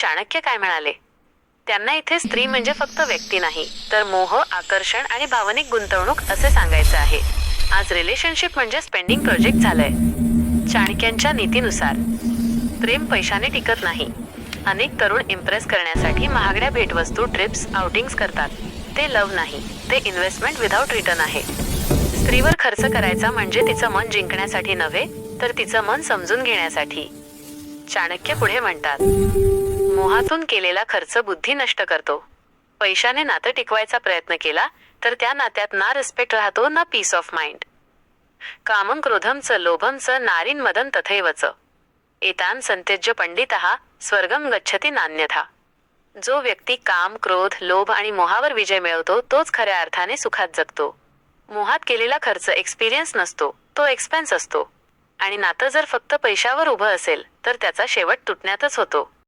चाणक्य काय म्हणाले? त्यांना इथे स्त्री म्हणजे फक्त व्यक्ती नाही तर मोह आकर्षण आणि भावनिक गुंतवणूक असे सांगायचं आहे. आज रिलेशनशिप म्हणजे स्पेंडिंग प्रोजेक्ट झालंय. चाणक्यांच्या नीतीनुसार. प्रेम पैशाने टिकत नाही. अनेक तरुण इम्प्रेस करण्यासाठी महागड्या भेटवस्तू ट्रिप्स आउटिंग्स करतात. ते लव नाही ते इन्व्हेस्टमेंट विदाऊट रिटर्न आहे. स्त्रीवर खर्च करायचा म्हणजे तिचं मन जिंकण्यासाठी नव्हे तर तिचं मन समजून घेण्यासाठी. चाणक्य पुढे म्हणतात. मोहातून केलेला खर्च बुद्धी नष्ट करतो. पैशाने नातं टिकवायचा प्रयत्न केला तर त्या नात्यात ना रिस्पेक्ट राहतो ना पीस ऑफ माइंड कामं क्रोधमच लोभमच नारीन मदन तथैवच. एतान संत्यज्य पंडित स्वर्गम गच्छती नान्यथा. जो व्यक्ती काम क्रोध लोभ आणि मोहावर विजय मिळवतो तोच खऱ्या अर्थाने सुखात जगतो. मोहात केलेला खर्च एक्सपिरियन्स नसतो तो एक्सपेन्स असतो. आणि नातं जर फक्त पैशावर उभं असेल तर त्याचा शेवट तुटण्यातच होतो.